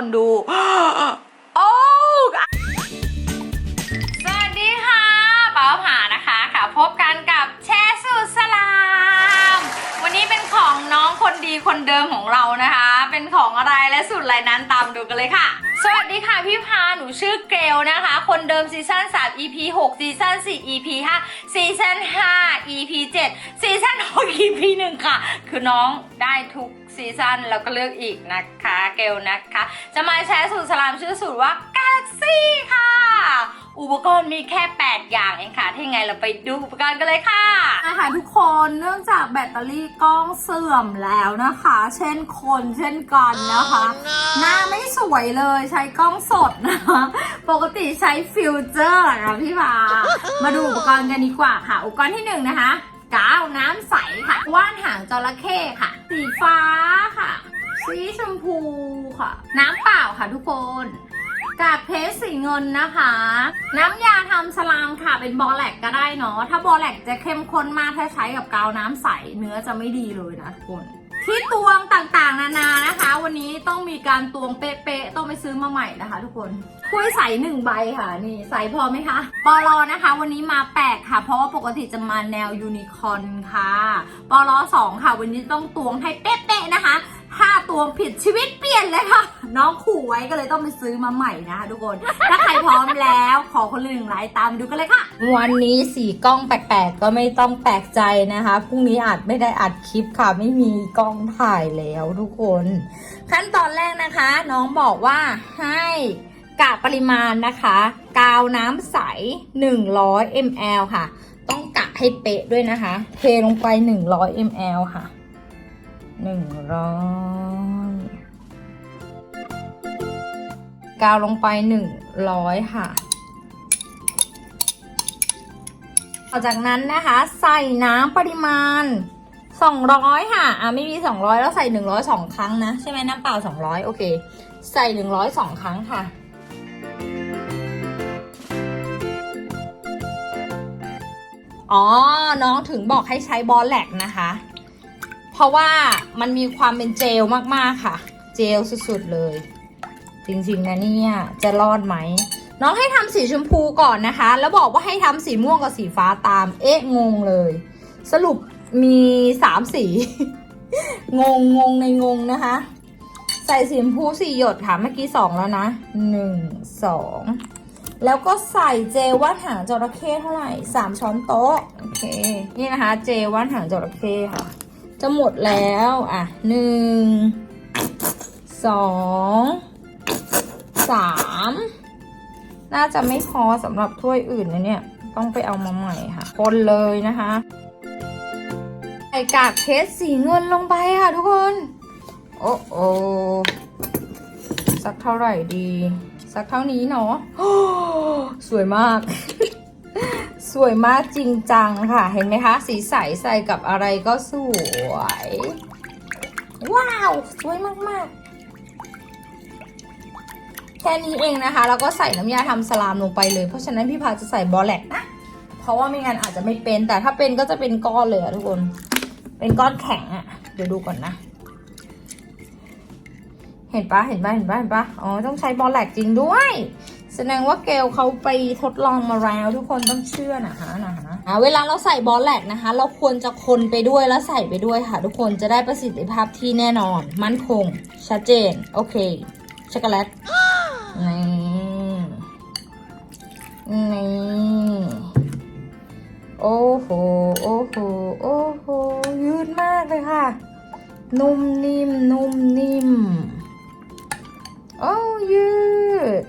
คนดู อะไรและสูตรอะไรนั้นตามดูกันเลยค่ะ สวัสดีค่ะพี่พาหนูชื่อเกลนะคะ คนเดิมซีซั่น3 EP 6ซีซั่น4 EP 5ซีซั่น5 EP 7ซีซั่น6 EP 1ค่ะ คือน้องได้ทุกซีซั่นแล้วก็เลือกอีกนะคะ เกลนะคะ จะมาแชร์สูตรสลามชื่อสูตรว่า Galaxy ค่ะ อุปกรณ์มีแค่ 8 อย่างเองค่ะถ้าไงเราไปดูอุปกรณ์กันเลยค่ะนะคะทุกคนเนื่องจากแบตเตอรี่กล้องเสื่อมแล้วนะคะ เช่นคนเช่นกันนะคะ หน้าไม่สวยเลยใช้กล้องสดนะคะปกติใช้ฟิลเจอร์นะพี่พามาดูอุปกรณ์กันดีกว่าค่ะ อุปกรณ์ที่หนึ่งนะคะกาวน้ำใสค่ะ ว่านหางจระเข้ค่ะ สีฟ้าค่ะ สีชมพูค่ะ น้ำเปล่าค่ะทุกคน กากเพชรสีเงินนะคะ น้ำยาทำสลามค่ะเป็นบอแลกก็ได้เนาะถ้าบอแลกจะเข้มข้นมากถ้าใช้กับกาวน้ำใสเนื้อจะไม่ดีเลยนะทุกคนที่ตวงต่างๆ นานานะคะ วันนี้ต้องมีการตวงเป๊ะๆต้องไปซื้อมาใหม่นะคะ ทุกคนถ้วยใสหนึ่งใบค่ะ นี่ใสพอไหมคะปอลอนะคะ วันนี้มาแปลกค่ะ เพราะว่าปกติจะมาแนวยูนิคอร์นค่ะปอลอสองค่ะ วันนี้ต้องตวงให้เป๊ะๆนะคะ ตวงผิดชีวิตเปลี่ยนเลยค่ะ น้องขู่ไว้ก็เลยต้องไปซื้อมาใหม่นะคะทุกคน ถ้าใครพร้อมแล้วขอคนละหนึ่งไลค์ตามดูกันเลยค่ะ วันนี้สีกล้องแปลกๆ ก็ไม่ต้องแปลกใจนะคะพรุ่งนี้อาจไม่ได้อัดคลิปค่ะ ไม่มีกล้องถ่ายแล้วทุกคน ขั้นตอนแรกนะคะ น้องบอกว่าให้กะปริมาณนะคะ กาวน้ำใส 100 ml ค่ะ ต้องกะให้เป๊ะด้วยนะคะ เทลงไป 100 ml ค่ะ 100 กาวลงไป 100 ค่ะ ต่อจากนั้นนะคะ ใส่น้ำปริมาณ 200 ค่ะ อะ ไม่มี 200 แล้วใส่ 100 2 ครั้งนะ ใช่ไหมน้ำเปล่า 200 โอเค ใส่ 100 2 ครั้งค่ะอ๋อ น้องถึงบอกให้ใช้บอลแลกนะคะ เพราะว่ามันมีความเป็นเจลมาก ๆ ค่ะ เจลสุด ๆ เลย จริงๆนะเนี่ยจะรอดไหมน้องให้ทำสีชมพูก่อนนะคะ แล้วบอกว่าให้ทำสีม่วงกับสีฟ้าตาม เอ๊ะงงเลย สรุปมีสามสี งงงงในงงนะคะ ใส่สีชมพูสี่หยดค่ะเมื่อกี้สองแล้วนะหนึ่งสองแล้วก็ใส่เจลว่านหางจระเข้เท่าไหร่สามช้อนโต๊ะโอเค นี่นะคะ เจลว่านหางจระเข้ค่ะ จะหมดแล้ว อะหนึ่งสอง สามน่าจะไม่พอสำหรับถ้วยอื่นนะเนี่ย ต้องไปเอามาใหม่ค่ะ คนเลยนะคะใส่กากเพชรสีเงินลงไปค่ะทุกคน โอ้โอสักเท่าไหร่ดี สักเท่านี้เนาะสวยมาก สวยมากจริงจังค่ะ เห็นไหมคะ สีใสใส่กับอะไรก็สวย ว้าว สวยมากๆ แค่นี้เองนะคะ แล้วก็ใส่น้ำยาทำสลามลงไปเลย เพราะฉะนั้นพี่พาจะใส่บอลแลกนะ เพราะว่าไม่งั้นอาจจะไม่เป็น แต่ถ้าเป็นก็จะเป็นก้อนเลยอะทุกคน เป็นก้อนแข็งอะเดี๋ยวดูก่อนนะ เห็นปะเห็นปะเห็นปะเห็นปะอ๋อ ต้องใช้บอลแลกจริงด้วย แสดงว่าเกลเขาไปทดลองมาแล้วทุกคนต้องเชื่อนะคะนะคะอะเวลาเราใส่บอลแลกนะคะ เราควรจะคนไปด้วยแล้วใส่ไปด้วยค่ะ ทุกคนจะได้ประสิทธิภาพที่แน่นอน มั่นคง ชัดเจน โอเคช็อกโกแลต นี่ โอ้โห โอ้โห โอ้โห ยืดมากเลยค่ะ นุ่มนิ่ม นุ่มนิ่ม โอ้ยืด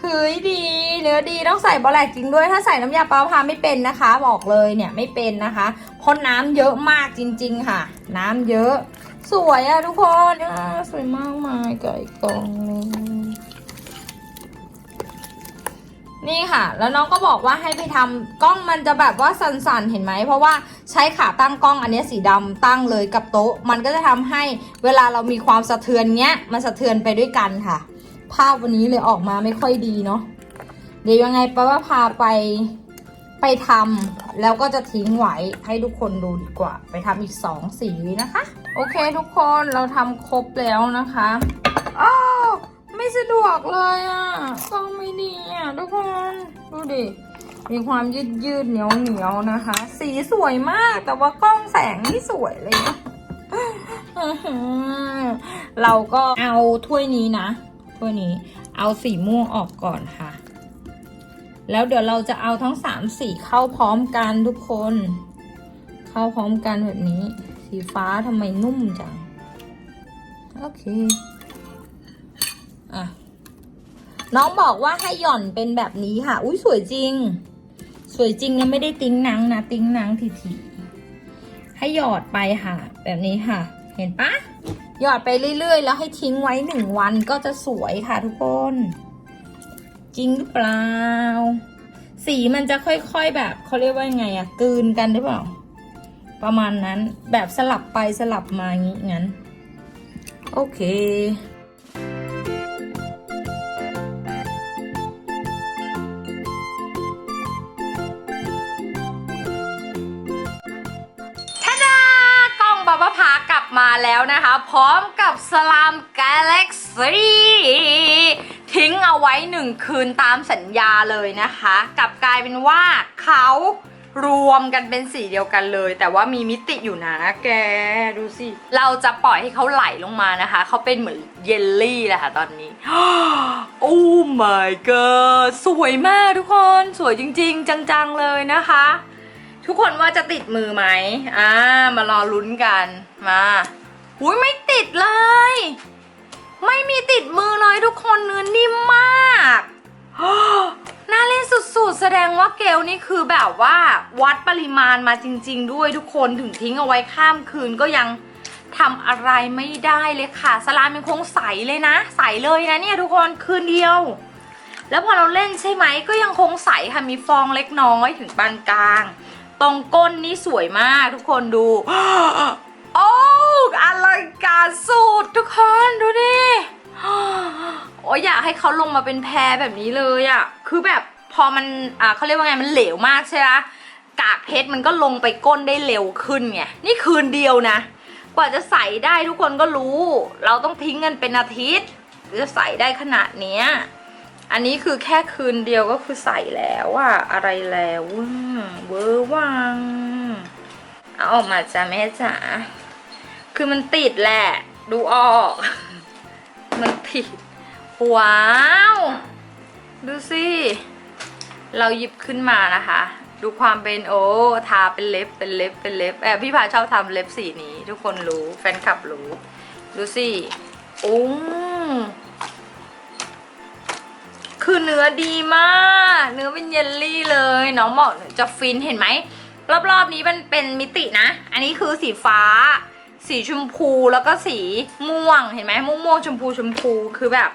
เฮ้ยดี เนื้อดีต้องใส่บอแลกจริงด้วย ถ้าใส่น้ำยาปลาพาไม่เป็นนะคะ บอกเลยเนี่ยไม่เป็นนะคะเพราะน้ำเยอะมากจริง ๆ ค่ะ น้ำเยอะ สวยอะทุกคนสวยมากมายไก่กองเลย นี่ค่ะ แล้วน้องก็บอกว่าให้ไปทำกล้องมันจะแบบว่าสั่นๆ เห็นไหม เพราะว่าใช้ขาตั้งกล้องอันนี้สีดำตั้งเลยกับโต๊ะ มันก็จะทำให้เวลาเรามีความสะเทือนเนี้ย มันสะเทือนไปด้วยกันค่ะ ภาพวันนี้เลยออกมาไม่ค่อยดีเนาะ เดี๋ยวยังไงป้าว่าพาไปไปทำแล้วก็จะทิ้งไว้ให้ทุกคนดูดีกว่า ไปทำอีกสองสีนะคะ โอเคทุกคนเราทำครบแล้วนะคะ ไม่สะดวกเลยอะกล้องไม่ดีอะทุกคนดูดิมีความยืดยืดเหนียวเหนียวนะคะ สีสวยมากแต่ว่ากล้องแสงไม่สวยเลยนะเราก็เอาถ้วยนี้นะถ้วยนี้ เอาสีม่วงออกก่อนค่ะ แล้วเดี๋ยวเราจะเอาทั้งสามสีเข้าพร้อมกันทุกคน เข้าพร้อมกันแบบนี้ สีฟ้าทำไมนุ่มจัง โอเค อะน้องบอกว่าให้หย่อนเป็นแบบนี้ค่ะ อุ้ยสวยจริง สวยจริงแล้วไม่ได้ติ้งนังนะ ติ้งนังทีๆให้หยอดไปค่ะ แบบนี้ค่ะ เห็นปะหยอดไปเรื่อยๆ แล้วให้ทิ้งไว้หนึ่งวันก็จะสวยค่ะทุกคน จริงหรือเปล่า สีมันจะค่อยๆแบบเขาเรียกว่าไงอะกลืนกันหรือเปล่า ประมาณนั้นแบบสลับไปสลับมาอย่างงี้งั้น โอเคากล้องบับพากลับมาแล้วนะคะ พร้อมกับสลามกาแล็กซี่ทิ้งเอาไว้หนึ่งคืนตามสัญญาเลยนะคะกลับกลายเป็นว่าเขารวมกันเป็นสีเดียวกันเลย แต่ว่ามีมิติอยู่นะแกดูสิ เราจะปล่อยให้เขาไหลลงมานะคะ เขาเป็นเหมือนเยลลี่แหละค่ะตอนนี้ โอ้ my god สวยมากทุกคน สวยจริง ๆ จัง ๆ เลยนะคะ ทุกคนว่าจะติดมือไหมอ่ามารอลุ้นกัน มาอุ้ยไม่ติดเลย ไม่มีติดมือเลยทุกคนเนื้อนิ่มมากน่าเล่นสุดๆ แสดงว่าเกลนี่คือแบบว่าวัดปริมาณมาจริง ๆ ด้วยทุกคนถึงทิ้งเอาไว้ข้ามคืนก็ยังทำอะไรไม่ได้เลยค่ะ สลามยังคงใสเลยนะ ใสเลยนะเนี่ยทุกคนคืนเดียว แล้วพอเราเล่นใช่ไหมก็ยังคงใสค่ะมีฟองเล็กน้อยถึงปานกลาง ตรงก้นนี่สวยมากทุกคนดู โอ้อลังการสุดทุกคนดูดิโอ้ยอยากให้เขาลงมาเป็นแพรแบบนี้เลยอะคือแบบพอมันอ่าเขาเรียกว่าไงมันเหลวมากใช่ไหมกากเพชรมันก็ลงไปก้นได้เร็วขึ้นไงนี่คืนเดียวนะ กว่าจะใส่ได้ทุกคนก็รู้ เราต้องทิ้งกันเป็นอาทิตย์จะใส่ได้ขนาดเนี้ย อันนี้คือแค่คืนเดียวก็คือใส่แล้วอะอะไรแล้วเวอร์วังเอาออกมาจ้ะแม่จ๋าคือมันติดแหละ ดูออก มันติด ว้าว ดูสิ เราหยิบขึ้นมานะคะ ดูความเป็นโอ้ทาเป็นเล็บเป็นเล็บเป็นเล็บแอบพี่พาชอบทำเล็บสีนี้ ทุกคนรู้แฟนคลับรู้ ดูสิโอ้ง คือเนื้อดีมาก เนื้อเป็นเยลลี่เลยน้องบอกจะฟินเห็นไหม รอบๆนี้มันเป็นมิตินะ อันนี้คือสีฟ้า สีชมพูแล้วก็สีม่วงเห็นไหมม่วงม่วงชมพูชมพูคือแบบ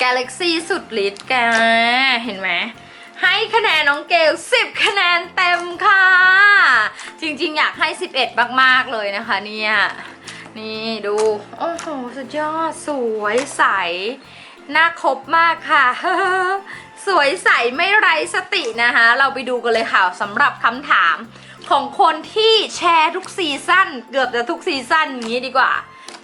กาแล็กซี่สุดฤทธิ์แกเห็นไหมให้คะแนนน้องเกล 10 คะแนนเต็มค่ะ จริงๆ อยากให้ 11 มากๆ เลยนะคะเนี่ย นี่ดู โอ้โห สุดยอด สวยใส หน้าครบมากค่ะ สวยใสไม่ไร้สตินะคะ เราไปดูกันเลยค่ะสำหรับคำถามของคนที่แชร์ทุกซีซั่นเกือบจะทุกซีซั่นอย่างนี้ดีกว่า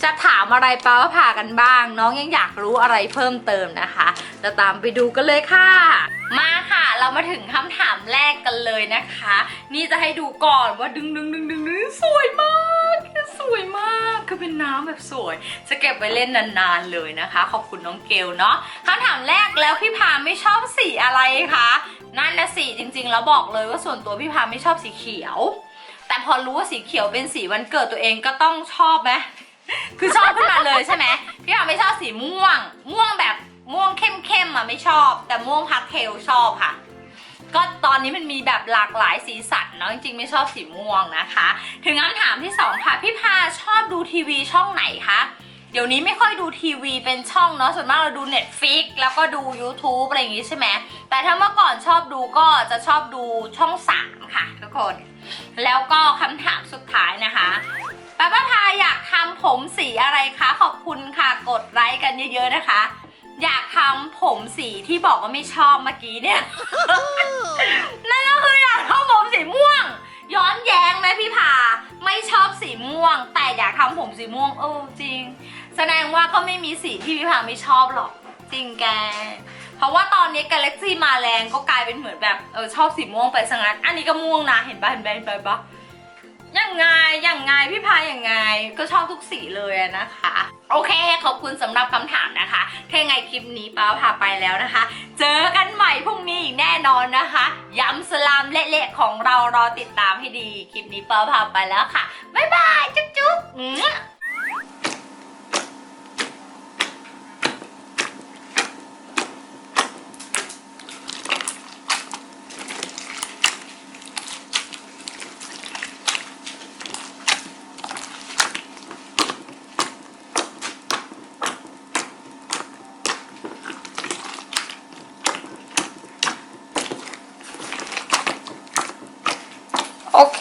จะถามอะไรป้าว่าพากันบ้าง น้องยังอยากรู้อะไรเพิ่มเติมนะคะจะตามไปดูกันเลยค่ะ มาค่ะเรามาถึงคำถามแรกกันเลยนะคะ นี่จะให้ดูก่อนว่าดึงดึงดึงดึงดึงสวยมาก สวยมากคือเป็นน้ำแบบสวย จะเก็บไว้เล่นนานๆเลยนะคะ ขอบคุณน้องเกลเนาะคำถามแรกแล้วพี่พาไม่ชอบสีอะไรคะนั่นนะสีจริงๆ แล้วบอกเลยว่าส่วนตัวพี่พาไม่ชอบสีเขียว แต่พอรู้ว่าสีเขียวเป็นสีวันเกิดตัวเองก็ต้องชอบไหมคือชอบขึ้นมาเลยใช่ไหมพี่อาไม่ชอบสีม่วง ม่วงแบบม่วงเข้มๆอะไม่ชอบ แต่ม่วงพาสเทลชอบค่ะ ก็ตอนนี้มันมีแบบหลากหลายสีสันเนาะจริงๆไม่ชอบสีม่วงนะคะ ถึงคำถามที่สองค่ะ พี่พาชอบดูทีวีช่องไหนคะเดี๋ยวนี้ไม่ค่อยดูทีวีเป็นช่องเนาะส่วนมากเราดู Netflix แล้วก็ดู YouTube อะไรอย่างงี้ใช่ไหมแต่ถ้าเมื่อก่อนชอบดูก็จะชอบดูช่องสามค่ะทุกคน แล้วก็คำถามสุดท้ายนะคะป้าป้าพาอยากทำผมสีอะไรคะ ขอบคุณค่ะกดไลค์กันเยอะๆนะคะ อยากทำผมสีที่บอกว่าไม่ชอบเมื่อกี้เนี่ย นั่นก็คืออยากทำผมสีม่วง ย้อนแย้งไหมพี่พาไม่ชอบสีม่วง แต่อยากทำผมสีม่วงเออจริง แสดงว่าก็ไม่มีสีที่พี่พาไม่ชอบหรอก จริงแก เพราะว่าตอนนี้ Galaxy มาแรงก็กลายเป็นเหมือนแบบเออชอบสีม่วงไปซะงั้น อันนี้ก็ม่วงนะเห็นปะเห็นปะเห็นปะเห็นปะ ยังไงยังไงพี่พายยังไง ก็ชอบทุกสีเลยนะคะ โอเคขอบคุณสำหรับคำถามนะคะถ้ายังไงคลิปนี้ป้าพาไปแล้วนะคะ เจอกันใหม่พรุ่งนี้อีกแน่นอนนะคะย้ำสลามเละๆของเรารอติดตามให้ดี คลิปนี้ป้าพาไปแล้วค่ะ บ๊ายบาย จุ๊บจุ๊บ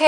เค